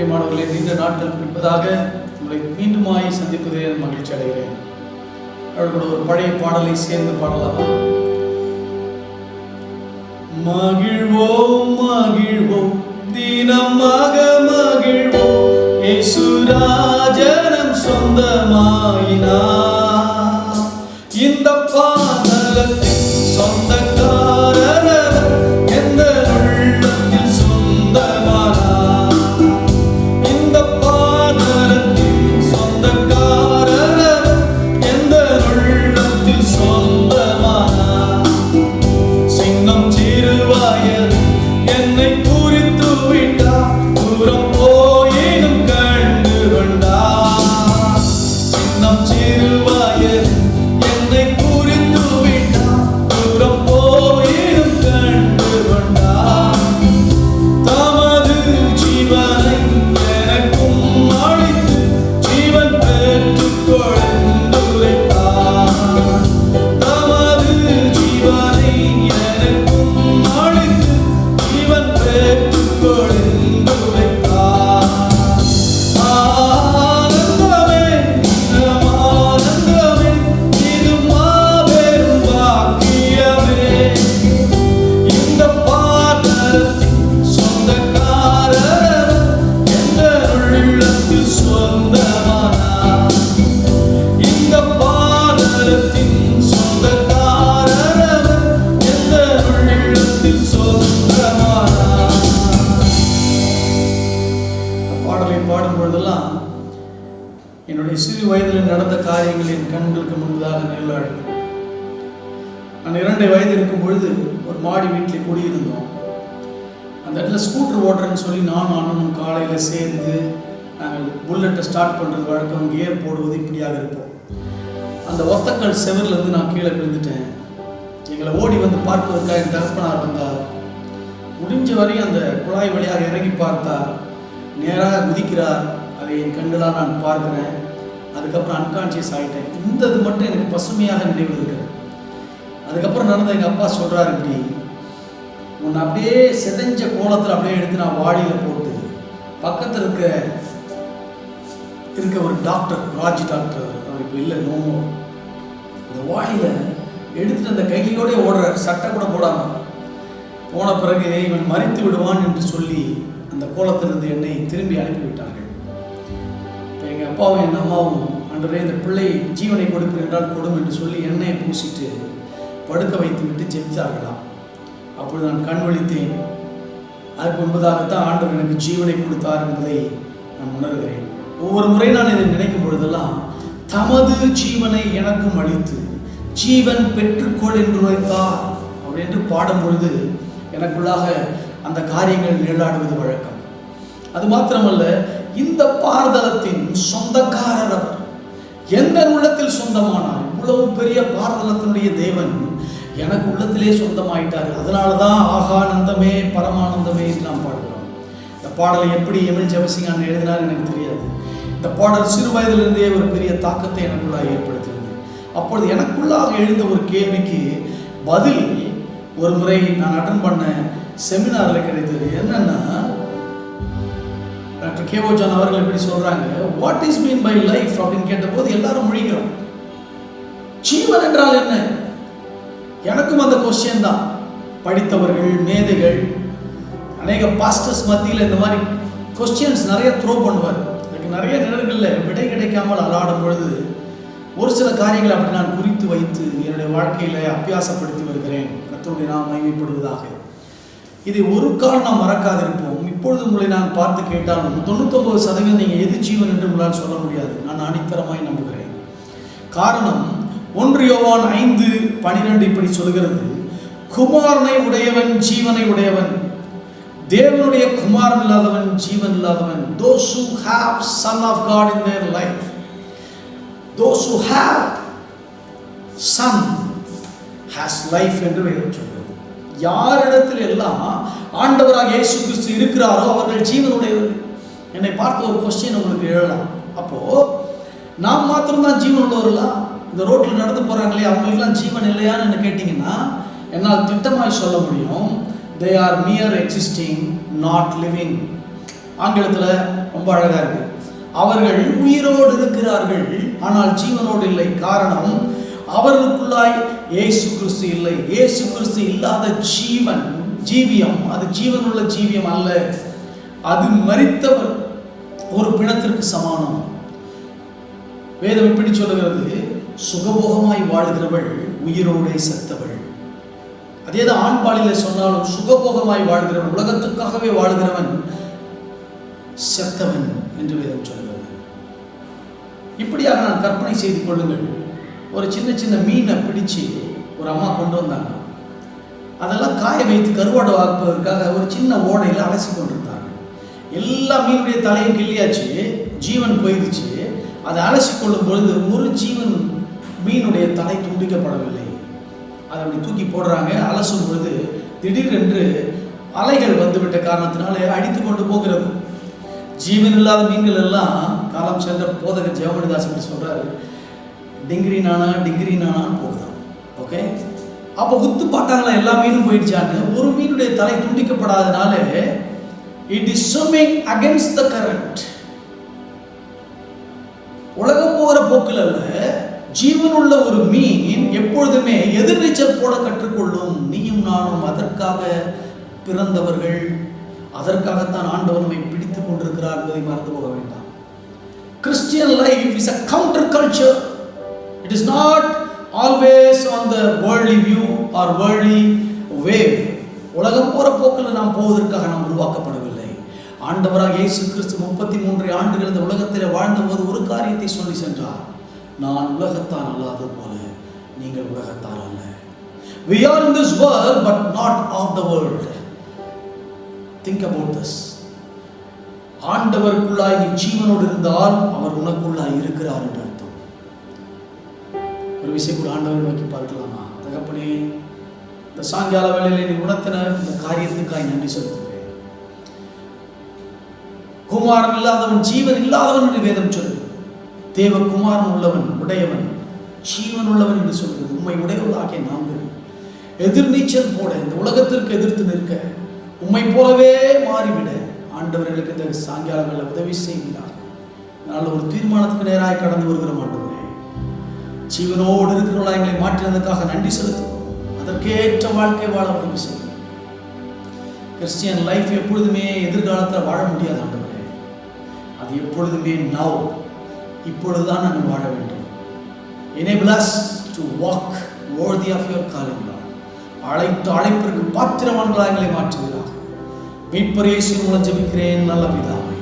பிரியமானவர்களே நீண்ட நாட்கள் பின்பதாக உங்களை மீண்டுமாய் சந்திப்பதில் நான் மகிழ்ச்சி அடைகிறேன். அவர்களோட ஒரு பழைய பாடலை சேர்ந்து பாடலாமா? மகிழ்வோம் மகிழ்வோம் தினமாக மகிழ்வோம். இயேசுராஜனம் சொந்தமாயினா பாடலை பாடும் பொழுதெல்லாம் என்னுடைய சிறு வயதில் நடந்த காரியங்கள் என் கண்களுக்கு முன்பதாக நிகழ்வாள் நான் இரண்டு வயது இருக்கும் பொழுது ஒரு மாடி வீட்டில் குடியிருந்தோம். அந்த இடத்துல ஸ்கூட்டர் ஓட்டுறேன்னு சொல்லி நானும் அண்ணனும் காலையில் சேர்ந்து நாங்கள் புல்லட்டை ஸ்டார்ட் பண்ணுறது வழக்கம் கியர் போடுவது இப்படியாக இருப்போம். அந்த ஒத்தக்கல் செவர்லேருந்து நான் கீழே விழுந்துட்டேன். எங்களை ஓடி வந்து பார்ப்பதற்காக என் தகப்பனார் வந்தார். முடிஞ்ச வரையும் அந்த குழாய் வழியாக இறங்கி பார்த்தார். நேராக குதிக்கிறார். அதை என் கண்களால் நான் பார்க்கிறேன். அதுக்கப்புறம் அன்கான்சியஸ் ஆகிட்டேன் இந்த இது மட்டும் எனக்கு பசுமையாக நினைவு இருக்கிறது அதுக்கப்புறம் நடந்த எங்கள் அப்பா சொல்கிறார் இப்படி உன்னை அப்படியே செதஞ்ச கோலத்தில் அப்படியே எடுத்து நான் வாளியில் போட்டு பக்கத்தில் இருக்க இருக்க ஒரு டாக்டர் ராஜ் டாக்டர் அவர் இப்போ இல்லை நோமோ இந்த வாளியில் எடுத்துட்டு அந்த கையிலோடய ஓடுறார். சட்டை கூட போடாமல் போன பிறகு இவன் மறித்து விடுவான் என்று சொல்லி அந்த கோலத்திலிருந்து என்னை திரும்பி அனுப்பிவிட்டார்கள். இப்போ எங்கள் அப்பாவும் என் அம்மாவும் அன்றே இந்த பிள்ளை ஜீவனை கொடுப்பு என்றால் கொடும் என்று சொல்லி எண்ணெயை பூசிட்டு படுக்க வைத்து விட்டு ஜெபித்தார்களாம். அப்பொழுது நான் கண் விழித்தேன். அதுக்கு முன்பதாகத்தான் ஆண்டவர் எனக்கு ஜீவனை கொடுத்தார் என்பதை நான் உணர்கிறேன். ஒவ்வொரு முறை நான் இதை நினைக்கும் பொழுதெல்லாம் தமது ஜீவனை எனக்கும் அளித்து ஜீவன் பெற்றுக்கொள் என்று வைத்தார் அப்படி என்று பாடும் பொழுது எனக்குள்ளாக அந்த காரியங்கள் நிழலாடுவது வழக்கம். அது மாத்திரமல்ல இந்த பாரதலத்தின் சொந்தக்காரர் அவர் எந்த உள்ளத்தில் சொந்தமானார். இவ்வளவு பெரிய பாரதலத்தினுடைய தேவன் எனக்கு உள்ளத்திலே சொந்தமாயிட்டார். அதனால தான் ஆகானந்தமே பரமானந்தமே என்று நாம் பாடுகிறோம். இந்த பாடலை எப்படி எமில் ஜெபசிங்கான் எழுதினார் எனக்கு தெரியாது. இந்த பாடல் சிறு வயதிலிருந்தே ஒரு பெரிய தாக்கத்தை எனக்குள்ளாக ஏற்படுத்தியது. அப்பொழுது எனக்குள்ளாக எழுந்த ஒரு கேள்விக்கு பதில் ஒரு முறை நான் அட்டன் பண்ண செமினாரில் கிடைத்தது என்னன்னா டாக்டர் கே ஜான் அவர்கள் எப்படி சொல்றாங்க what is mean by life அப்படின்னு கேட்டபோது எல்லாரும் முழிக்கிறோம் ஜீவன் என்றால் என்ன? எனக்கும் அந்த கொஸ்டின் தான். படித்தவர்கள் மேதைகள் அநேக பாஸ்டர்ஸ் மத்தியில் இந்த மாதிரி கொஸ்டின்ஸ் நிறைய த்ரோ பண்ணுவார். எனக்கு நிறைய நேரங்களில் விடை கிடைக்காமல் அலாடும் பொழுது ஒரு சில காரியங்களை அப்படி நான் குறித்து வைத்து என்னுடைய வாழ்க்கையில் அபியாசப்படுத்தி வருகிறேன். கத்தோடைய நான் மகிமைப்படுவதாக. இதை ஒரு கால் நாம் மறக்காதிருப்போம். இப்பொழுது உங்களை நான் பார்த்து கேட்டாலும் தொண்ணூத்தொம்பது சதவீதம் நீங்கள் எது ஜீவன் என்று உங்களால் சொல்ல முடியாது. நான் அடித்தரமாய் நம்புகிறேன். காரணம் ஒன்று யோவான் ஐந்து பனிரெண்டு இப்படி சொல்கிறது. குமாரனை உடையவன் ஜீவனை உடையவன். தேவனுடைய குமாரன் இல்லாதவன் ஜீவன் இல்லாதவன். Those who have son of God in their life those who have son has life என்று வேதம் யாரிடத்தில் எல்லாம் ஆண்டவராக இயேசு கிறிஸ்து இருக்கிறாரோ அவர்கள் ஜீவனுடையவர்கள் என்னை பார்த்து ஒரு கொஸ்டின் உங்களுக்கு எழலாம் அப்போ நாம் மாத்திரம்தான் ஜீவன் உள்ளவர்களா இந்த ரோட்டில் நடந்து போறாங்களே அவங்களுக்கெல்லாம் ஜீவன் இல்லையான்னு கேட்டிங்கன்னா என்னால் திட்டமாய் சொல்ல முடியும். They are mere existing not living ஆங்கிலத்தில் ரொம்ப அழகாக இருக்கு. அவர்கள் உயிரோடு இருக்கிறார்கள் ஆனால் ஜீவனோடு இல்லை. காரணம் அவர்களுக்குள்ளாய் இயேசு கிறிஸ்து இல்லை. இயேசு கிறிஸ்து இல்லாத ஜீவன் ஜீவியம் அது ஜீவனுள்ள ஜீவியம் அல்ல. அது மறித்தவர் ஒரு பிணத்திற்கு சமானம். வேதம் இப்படி சொல்லுகிறது. சுகபோகமாய் வாழ்கிறவள் உயிரோடே செத்தவள். அதே தான் ஆண்பாளில சொன்னாலும் சுகபோகமாய் வாழ்கிறவன் உலகத்துக்காகவே வாழ்கிறவன் செத்தவன் என்று வேதம் சொல்லுகிறது. இப்படியாக நான் கற்பனை செய்து கொள்ளுங்கள். ஒரு சின்ன சின்ன மீனை பிடிச்சு ஒரு அம்மா கொண்டு வந்தாங்க. அதெல்லாம் காய வைத்து கருவாடு வாக்குவதற்காக ஒரு சின்ன ஓடையில் அலசி கொண்டிருந்தாங்க. எல்லா மீனுடைய தலையும் கிள்ளியாச்சு ஜீவன் போயிடுச்சு அதை அலசி கொள்ளும் பொழுது ஒரு ஜீவன் மீனுடைய தலை துண்டிக்கப்படவில்லை. அதை அப்படி தூக்கி போடுறாங்க. அலசும் பொழுது திடீரென்று அலைகள் வந்துவிட்ட காரணத்தினால அடித்து கொண்டு போகிறது. ஜீவன் இல்லாத மீன்கள் எல்லாம் காலம் சென்ற போதகர் ஜெயமணிதாசன் சொல்றாரு. டிங்கிரி நானா டிங்கிரி நானான்னு போகுதான். ஓகே அப்போ உத்து பார்த்தாங்களா எல்லா மீனும் போயிடுச்சான்னு ஒரு மீனுடைய தலை துண்டிக்கப்படாதனால it is swimming against the current உலகம் போகிற போக்கில் ஜீவனுள்ள ஒரு மீன் எப்பொழுதுமே எதிர்நீச்சல் போட கற்றுக்கொள்ளும். நீயும் நானும் அதற்காக பிறந்தவர்கள். அதற்காகத்தான் ஆண்டவர் நம்மை பிடித்துக் கொண்டிருக்கிறார் என்பதை மறந்து போக வேண்டாம். Christian life is a counter the worldly view or worldly wave உலகம் போற போக்கில் நாம் போவதற்காக நாம் உருவாக்கப்படவில்லை. ஆண்டவராக இயேசு கிறிஸ்து முப்பத்தி மூன்று ஆண்டுகள் இந்த உலகத்தில் வாழ்ந்தபோது ஒரு காரியத்தை சொல்லி சென்றார். நான் உலகத்தார் அல்லாத போல நீங்கள் உலகத்தார் அல்ல. We are in this world but not of the world think about this ஆண்டவருக்குள்ளாய் நீ ஜீவனோடு இருந்தால் அவர் உனக்குள்ளாய் இருக்கிறார் என்று ஒரு விஷயம் கூட ஆண்டவர் நோக்கி பார்க்கலாமா? தகப்பனே இந்த சாயங்கால வேளையிலே நீ உணர்த்தின இந்த காரியத்துக்காக நன்றி செலுத்துகிறேன். குமாரன் இல்லாதவன் ஜீவன் இல்லாதவன் என்று வேதம் சொல்லு தேவ குமாரன் உள்ளவன் உடையவன் ஜீவன் உள்ளவன் என்று சொல்கிறது உண்மை உடையவர்களாகிய நாங்கள் எதிர்நீச்சல் போட இந்த உலகத்திற்கு எதிர்த்து நிற்க உண்மை போலவே மாறிவிட ஆண்டவர்களுக்கு இந்த சாயங்கால வேலை உதவி செய்கிறார். அதனால் ஒரு தீர்மானத்துக்கு நேராக கடந்து வருகிற மாட்டோம் ஜீவனோடு இருக்கிறவர்களா எங்களை மாற்றினதுக்காக நன்றி செலுத்துவோம் அதற்கேற்ற வாழ்க்கை வாழ உதவி செய்யும். கிறிஸ்டியன் லைஃப் எப்பொழுதுமே எதிர்காலத்தில் வாழ முடியாது ஆண்டவரே. அது எப்பொழுதுமே நவ் இப்பொழுதுதான் நாங்கள் வாழ வேண்டும். Enable to walk walk worthy of your calling Lord. அழைத்த அழைப்பிற்கு பாத்திரவான்களாக எங்களை மாற்றுகிறார் மீட்பரேசு மூலம் ஜெபிக்கிறேன் நல்ல பிதாவே.